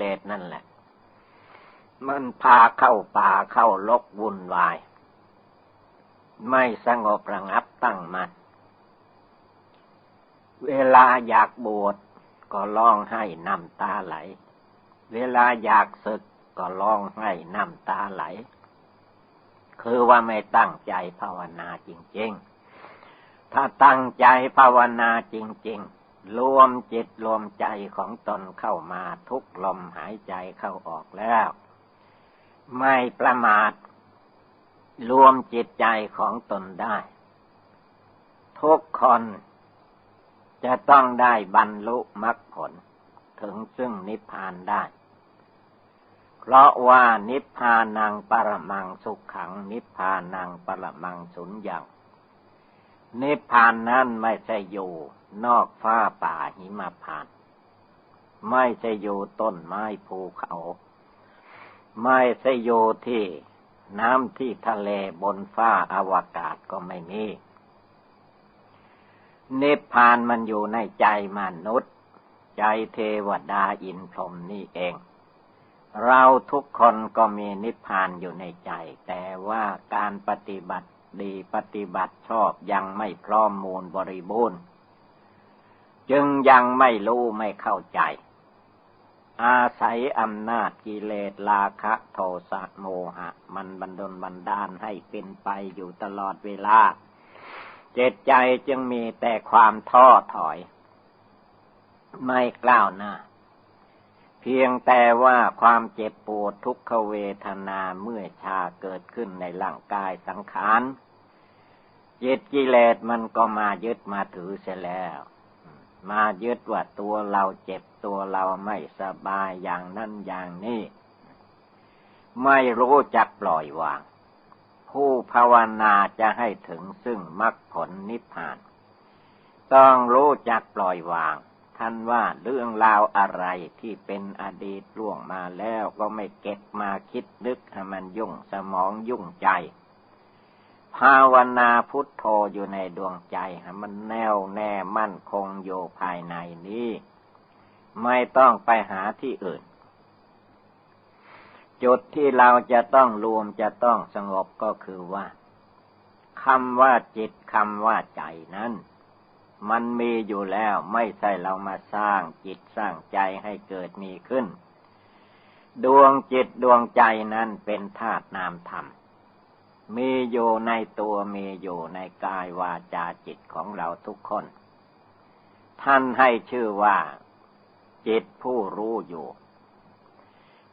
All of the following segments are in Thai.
เลสนั่นแหละ มันพาเข้าป่าเข้าลกวุ่นวาย ไม่สงบระงับตั้งมัน่นเวลาอยากบวชก็ร้องให้น้ำตาไหล เวลาอยากศึกก็ร้องให้น้ำตาไหล คือว่าไม่ตั้งใจภาวนาจริง ๆ ถ้าตั้งใจภาวนาจริง ๆ รวมจิตรวมใจของตนเข้ามาทุกลมหายใจเข้าออกแล้ว ไม่ประมาท รวมจิตใจของตนได้ ทุกคนจะต้องได้บรรลุมรรคผล ถึงซึ่งนิพพานได้ เพราะว่านิพพานังปรมังสุขขัง นิพพานังปรมังสุญญ์นิพพานนั้นไม่ใช่อยู่ นอกฟ้าป่าหิมพาน ไม่ใช่อยู่ต้นไม้ภูเขา ไม่ใช่อยู่ที่น้ำที่ทะเลบนฟ้าอาวกาศก็ไม่มีนิพพานมันอยู่ในใจมนุษย์ ใจเทวดาอินพรหมนี่เอง เราทุกคนก็มีนิพพานอยู่ในใจ แต่ว่าการปฏิบัติดีปฏิบัติชอบยังไม่พร้อมมูลบริบูรณ์ จึงยังไม่รู้ไม่เข้าใจ อาศัยอำนาจกิเลสราคะโทสะโมหะ มันบันดลบันดาลให้เป็นไปอยู่ตลอดเวลา เจตใจจึงมีแต่ความท้อถอย ไม่กล้าวหน้า เพียงแต่ว่าความเจ็บปวดทุกขเวทนาเมื่อชาเกิดขึ้นในร่างกายสังขารจิตกิเลสมันก็มายึดมาถือเสียแล้ว มายึดว่าตัวเราเจ็บตัวเราไม่สบายอย่างนั้นอย่างนี้ ไม่รู้จักปล่อยวาง ผู้ภาวนาจะให้ถึงซึ่งมรรคผลนิพพาน ต้องรู้จักปล่อยวาง ท่านว่าเรื่องราวอะไรที่เป็นอดีตล่วงมาแล้วก็ไม่เก็บมาคิดนึกให้มันยุ่งสมองยุ่งใจ ภาวนาพุทโธอยู่ในดวงใจมันแน่วแน่มั่นคงอยู่ภายในนี้ ไม่ต้องไปหาที่อื่น จุดที่เราจะต้องรวมจะต้องสงบก็คือว่าคำว่าจิตคำว่าใจนั้น มันมีอยู่แล้วไม่ใช่เรามาสร้างจิตสร้างใจให้เกิดมีขึ้น ดวงจิตดวงใจนั้นเป็นธาตุนามธรรม มีอยู่ในตัวมีอยู่ในกายวาจาจิตของเราทุกคน ท่านให้ชื่อว่า จิตผู้รู้อยู่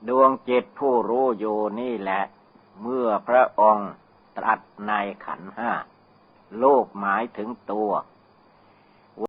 ดวงจิตผู้รู้อยู่นี่แหละ เมื่อพระองค์ตรัสในขันห้าโลกหมายถึงตัว